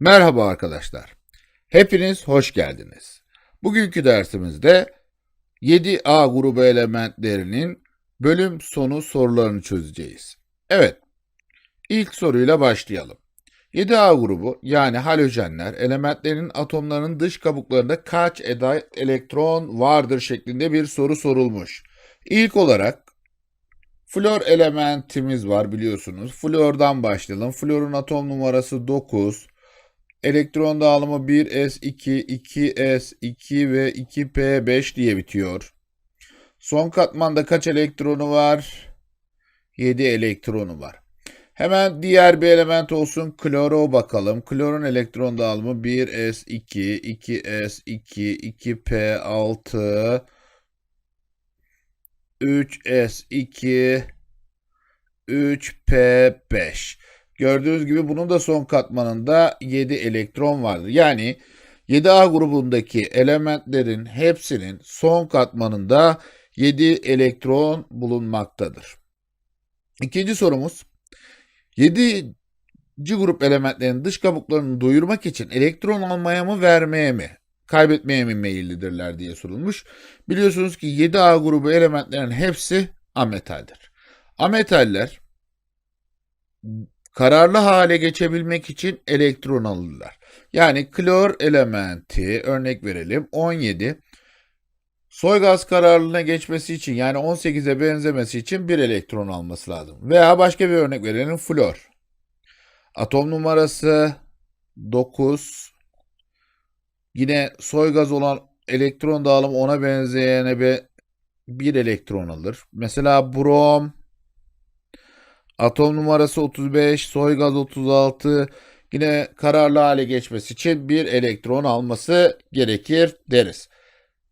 Merhaba arkadaşlar. Hepiniz hoş geldiniz. Bugünkü dersimizde 7A grubu elementlerinin bölüm sonu sorularını çözeceğiz. Evet, ilk soruyla başlayalım. 7A grubu yani halojenler elementlerin atomlarının dış kabuklarında kaç adet elektron vardır şeklinde bir soru sorulmuş. İlk olarak flor elementimiz var biliyorsunuz. Flordan başlayalım. Florun atom numarası 9. Elektron dağılımı 1s2, 2s2 ve 2p5 diye bitiyor. Son katmanda kaç elektronu var? 7 elektronu var. Hemen diğer bir element olsun kloro bakalım. Klorun elektron dağılımı 1s2, 2s2, 2p6, 3s2, 3p5. Gördüğünüz gibi bunun da son katmanında 7 elektron vardır. Yani 7A grubundaki elementlerin hepsinin son katmanında 7 elektron bulunmaktadır. İkinci sorumuz 7. grup elementlerin dış kabuklarını doyurmak için elektron almaya mı vermeye mi kaybetmeye mi meyillidirler diye sorulmuş. Biliyorsunuz ki 7A grubu elementlerin hepsi ametaldir. Ametaller kararlı hale geçebilmek için elektron alırlar. Yani klor elementi örnek verelim 17 soy gaz kararlılığına geçmesi için yani 18'e benzemesi için bir elektron alması lazım. Veya başka bir örnek verelim flor. Atom numarası 9 yine soy gaz olan elektron dağılımı ona benzeyene bir, elektron alır. Mesela brom Atom numarası 35, soy gaz 36. Yine kararlı hale geçmesi için bir elektron alması gerekir deriz.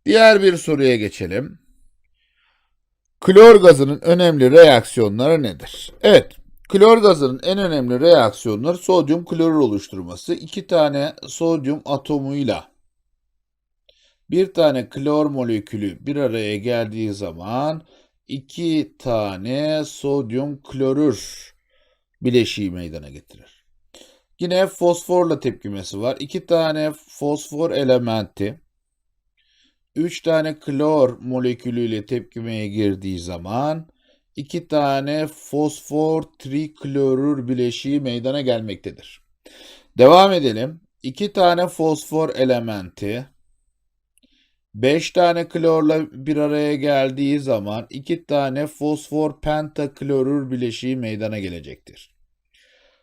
Diğer bir soruya geçelim. Klor gazının önemli reaksiyonları nedir? Evet, klor gazının en önemli reaksiyonları sodyum klorür oluşturması. İki tane sodyum atomuyla bir tane klor molekülü bir araya geldiği zaman iki tane sodyum klorür bileşiği meydana getirir. Yine fosforla tepkimesi var. İki tane fosfor elementi üç tane klor molekülüyle tepkimeye girdiği zaman iki tane fosfor triklorür bileşiği meydana gelmektedir. Devam edelim. İki tane fosfor elementi 5 tane klorla bir araya geldiği zaman 2 tane fosfor pentaklorür bileşiği meydana gelecektir.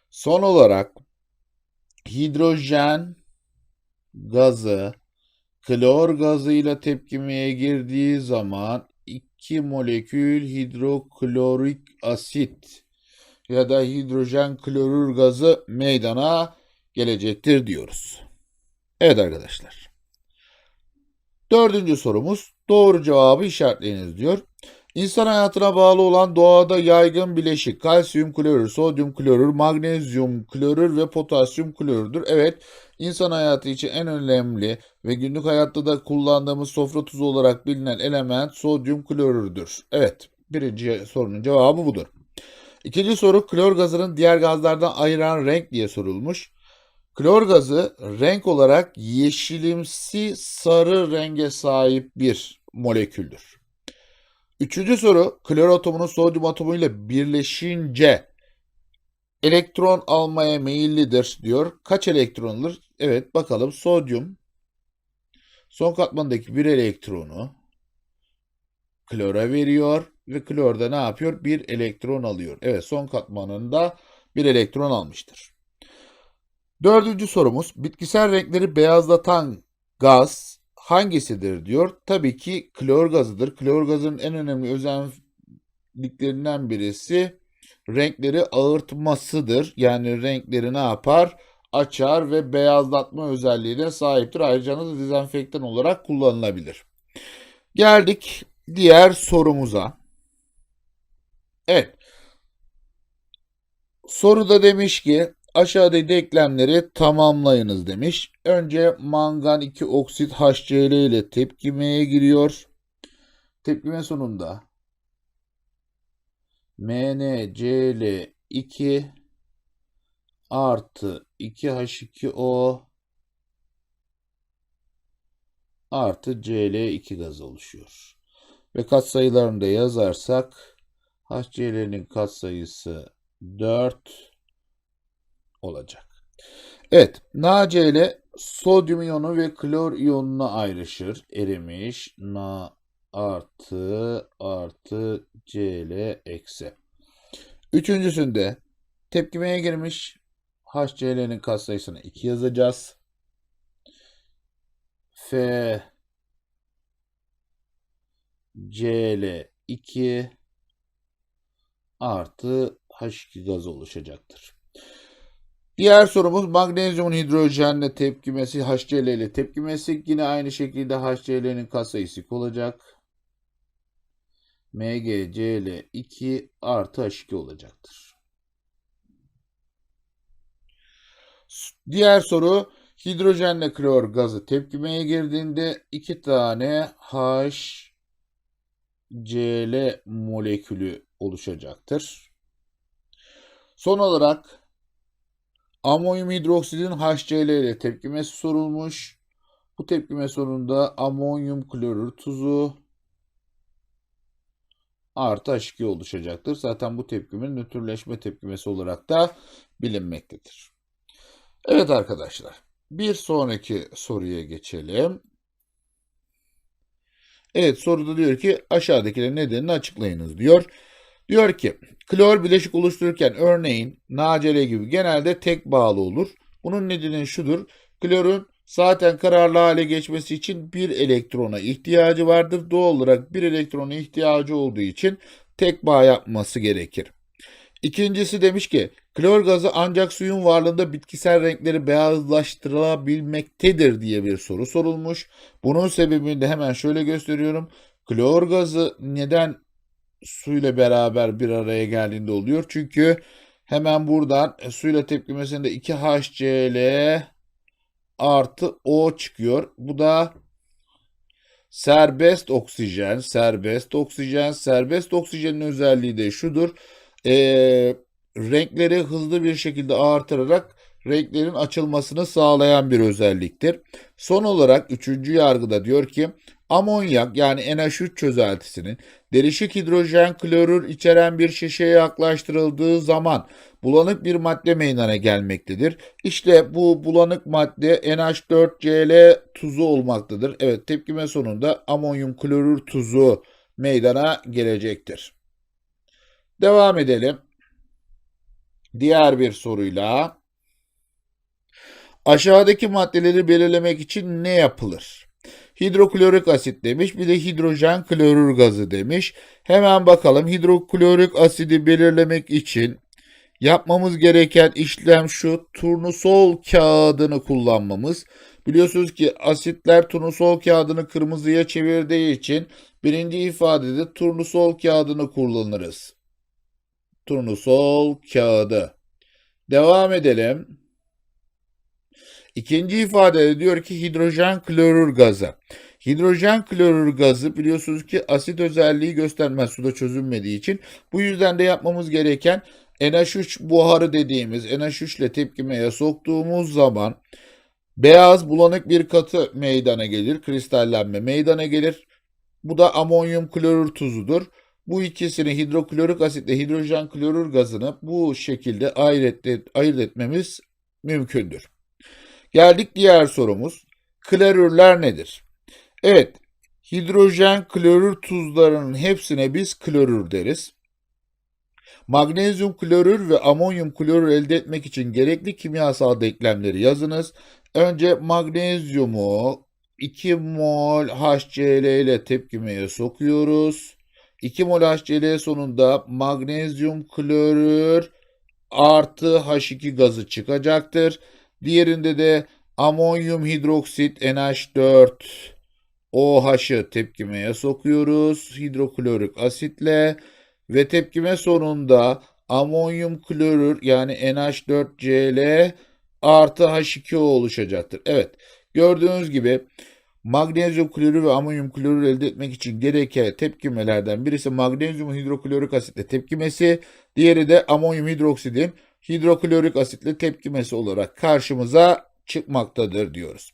Son olarak hidrojen gazı klor gazıyla tepkimeye girdiği zaman 2 molekül hidroklorik asit ya da hidrojen klorür gazı meydana gelecektir diyoruz. Evet arkadaşlar. Dördüncü sorumuz doğru cevabı işaretleyiniz diyor. İnsan hayatına bağlı olan doğada yaygın bileşik kalsiyum klorür, sodyum klorür, magnezyum klorür ve potasyum klorürdür. Evet, insan hayatı için en önemli ve günlük hayatta da kullandığımız sofra tuzu olarak bilinen element sodyum klorürdür. Evet, birinci sorunun cevabı budur. İkinci soru klor gazının diğer gazlardan ayıran renk diye sorulmuş. Klor gazı renk olarak yeşilimsi sarı renge sahip bir moleküldür. Üçüncü soru klor atomunun sodyum atomuyla birleşince elektron almaya meyillidir diyor. Kaç elektron alır? Evet bakalım sodyum son katmandaki bir elektronu klora veriyor ve klorda ne yapıyor? Bir elektron alıyor. Evet son katmanında bir elektron almıştır. Dördüncü sorumuz bitkisel renkleri beyazlatan gaz hangisidir diyor. Tabii ki klor gazıdır. Klor gazının en önemli özelliklerinden birisi renkleri ağırtmasıdır. Yani renkleri ne yapar? Açar ve beyazlatma özelliğine sahiptir. Ayrıca da dezenfektan olarak kullanılabilir. Geldik diğer sorumuza. Evet. Soruda demiş ki Aşağıdaki denklemleri tamamlayınız demiş. Önce mangan 2 oksit HCl ile tepkimeye giriyor. Tepkime sonunda MnCl2 artı 2H2O artı Cl2 gazı oluşuyor. Ve katsayılarını da yazarsak HCl'nin katsayısı 4 olacak. Evet, NaCl sodyum iyonu ve klor iyonuna ayrışır. Erimiş. Na artı artı Cl eksi. Üçüncüsünde tepkimeye girmiş. HCl'nin katsayısını 2 yazacağız. F Cl 2 artı H2 gazı oluşacaktır. Diğer sorumuz magnezyumun hidrojenle tepkimesi HCl ile tepkimesi yine aynı şekilde HCl'nin katsayısı olacak. MgCl 2 artı H2 olacaktır. Diğer soru hidrojenle klor gazı tepkimeye girdiğinde iki tane HCl molekülü oluşacaktır. Son olarak amonyum hidroksidin HCl ile tepkimesi sorulmuş. Bu tepkime sonunda amonyum klorür tuzu artı H2 oluşacaktır. Zaten bu tepkimin nötrleşme tepkimesi olarak da bilinmektedir. Evet arkadaşlar. Bir sonraki soruya geçelim. Evet soruda diyor ki aşağıdakilerin nedenini açıklayınız diyor. Diyor ki klor bileşik oluştururken örneğin NaCl gibi genelde tek bağlı olur. Bunun nedeni şudur. Klorun zaten kararlı hale geçmesi için bir elektrona ihtiyacı vardır. Doğal olarak bir elektrona ihtiyacı olduğu için tek bağ yapması gerekir. İkincisi demiş ki klor gazı ancak suyun varlığında bitkisel renkleri beyazlaştırabilmektedir diye bir soru sorulmuş. Bunun sebebini de hemen şöyle gösteriyorum. Klor gazı neden suyla beraber bir araya geldiğinde oluyor? Çünkü hemen buradan e, suyla tepkimesinde 2HCl artı O çıkıyor. Bu da serbest oksijen, serbest oksijen, serbest oksijenin özelliği de şudur. E, renkleri hızlı bir şekilde artırarak renklerin açılmasını sağlayan bir özelliktir. Son olarak üçüncü yargıda diyor ki amonyak yani NH3 çözeltisinin derişik hidrojen klorür içeren bir şişeye yaklaştırıldığı zaman bulanık bir madde meydana gelmektedir. İşte bu bulanık madde NH4Cl tuzu olmaktadır. Evet tepkime sonunda amonyum klorür tuzu meydana gelecektir. Devam edelim. Diğer bir soruyla aşağıdaki maddeleri belirlemek için ne yapılır? Hidroklorik asit demiş bir de hidrojen klorür gazı demiş. Hemen bakalım hidroklorik asidi belirlemek için yapmamız gereken işlem şu turnusol kağıdını kullanmamız. Biliyorsunuz ki asitler turnusol kağıdını kırmızıya çevirdiği için birinci ifadede turnusol kağıdını kullanırız turnusol kağıdı. Devam edelim. İkinci ifade diyor ki hidrojen klorür gazı. Hidrojen klorür gazı biliyorsunuz ki asit özelliği göstermez suda çözünmediği için. Bu yüzden de yapmamız gereken NH3 buharı dediğimiz NH3 ile tepkimeye soktuğumuz zaman beyaz bulanık bir katı meydana gelir. Kristallenme meydana gelir. Bu da amonyum klorür tuzudur. Bu ikisini hidroklorik asitle hidrojen klorür gazını bu şekilde ayırt, et, ayırt etmemiz mümkündür. Geldik diğer sorumuz. Klorürler nedir? Evet, hidrojen klorür tuzlarının hepsine biz klorür deriz. Magnezyum klorür ve amonyum klorür elde etmek için gerekli kimyasal denklemleri yazınız. Önce magnezyumu 2 mol HCl ile tepkimeye sokuyoruz. 2 mol HCl sonunda magnezyum klorür artı H2 gazı çıkacaktır. Diğerinde de amonyum hidroksit NH4 OH'ı tepkimeye sokuyoruz hidroklorik asitle ve tepkime sonunda amonyum klorür yani NH4Cl artı H2O oluşacaktır. Evet gördüğünüz gibi Magnezyum klorür ve amonyum klorür elde etmek için gereken tepkimelerden birisi magnezyum hidroklorik asitle tepkimesi, diğeri de amonyum hidroksidin hidroklorik asitle tepkimesi olarak karşımıza çıkmaktadır diyoruz.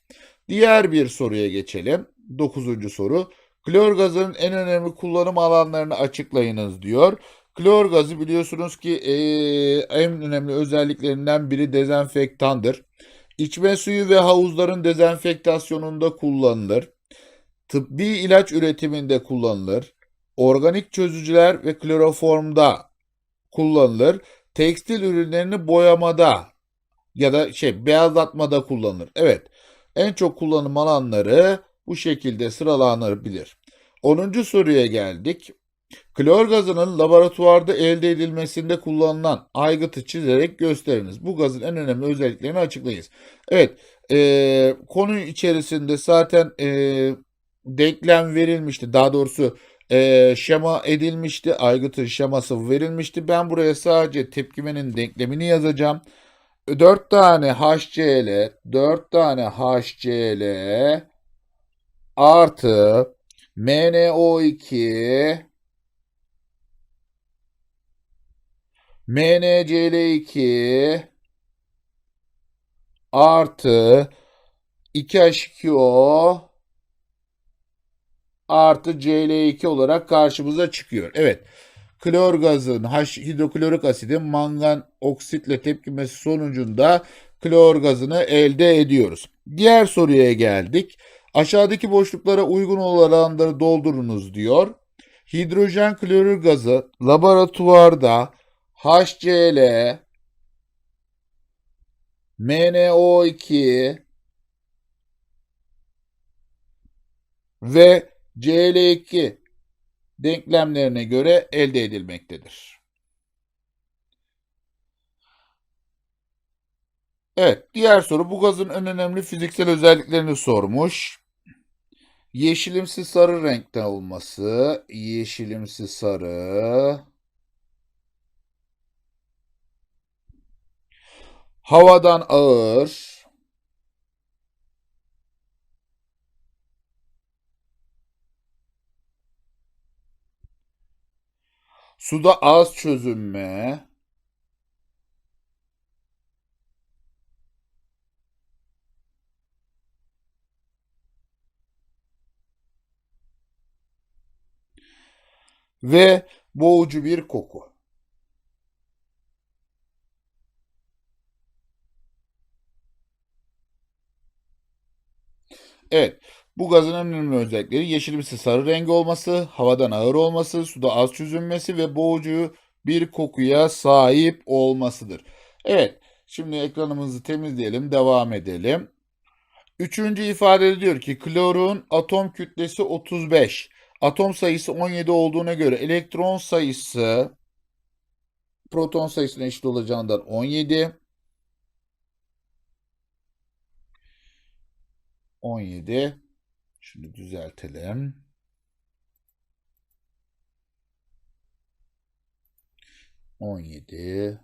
Diğer bir soruya geçelim. Dokuzuncu soru. Klor gazının en önemli kullanım alanlarını açıklayınız diyor. Klor gazı biliyorsunuz ki eee, en önemli özelliklerinden biri dezenfektandır. İçme suyu ve havuzların dezenfektasyonunda kullanılır. Tıbbi ilaç üretiminde kullanılır. Organik çözücüler ve kloroformda kullanılır. Tekstil ürünlerini boyamada ya da şey beyazlatmada kullanılır. Evet. En çok kullanım alanları bu şekilde sıralanabilir. 10. soruya geldik. Klor gazının laboratuvarda elde edilmesinde kullanılan aygıtı çizerek gösteriniz. Bu gazın en önemli özelliklerini açıklayınız. Evet, eee, konu içerisinde zaten eee, denklem verilmişti. Daha doğrusu eee, şema edilmişti. Aygıtın şeması verilmişti. Ben buraya sadece tepkimenin denklemini yazacağım. 4 tane HCl, 4 tane HCl artı MnO2 MnCl2 artı 2H2O artı Cl2 olarak karşımıza çıkıyor. Evet. Klor gazın H hidroklorik asidin mangan oksitle tepkimesi sonucunda klor gazını elde ediyoruz. Diğer soruya geldik. Aşağıdaki boşluklara uygun olanları doldurunuz diyor. Hidrojen klorür gazı laboratuvarda HCl, MnO2 ve Cl2 denklemlerine göre elde edilmektedir. Evet, diğer soru bu gazın en önemli fiziksel özelliklerini sormuş. Yeşilimsi sarı renkte olması, yeşilimsi sarı, havadan ağır, suda az çözünme, ve boğucu bir koku. Evet, bu gazın en önemli özellikleri yeşilimsi sarı rengi olması, havadan ağır olması, suda az çözünmesi ve boğucu bir kokuya sahip olmasıdır. Evet, şimdi ekranımızı temizleyelim, devam edelim. Üçüncü ifade diyor ki klorun atom kütlesi 35, atom sayısı 17 olduğuna göre elektron sayısı proton sayısına eşit olacağından 17. 17. Şimdi düzeltelim. On yedi.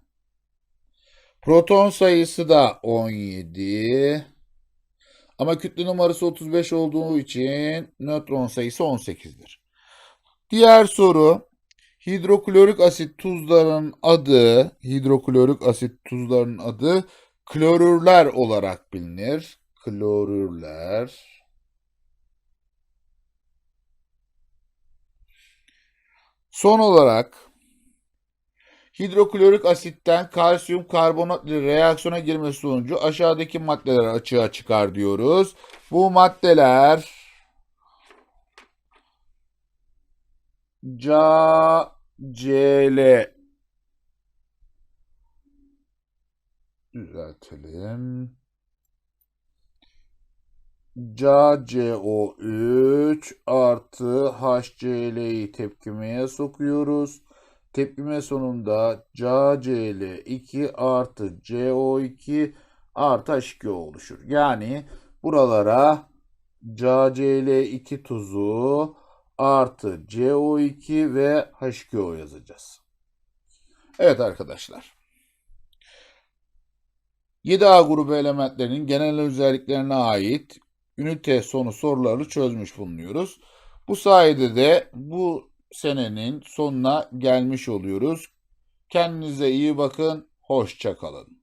Proton sayısı da 17. Ama kütle numarası 35 olduğu için nötron sayısı 18'dir. Diğer soru hidroklorik asit tuzların adı hidroklorik asit tuzların adı klorürler olarak bilinir. Klorürler. Son olarak hidroklorik asitten kalsiyum karbonat ile reaksiyona girmesi sonucu aşağıdaki maddeler açığa çıkar diyoruz. Bu maddeler CaCl düzeltelim. CaCO3 artı HCl'yi tepkimeye sokuyoruz. Tepkime sonunda CaCl2 artı CO2 artı H2O oluşur. Yani buralara CaCl2 tuzu artı CO2 ve H2O yazacağız. Evet arkadaşlar. 7A grubu elementlerinin genel özelliklerine ait ünite sonu soruları çözmüş bulunuyoruz. Bu sayede de bu senenin sonuna gelmiş oluyoruz. Kendinize iyi bakın. Hoşçakalın.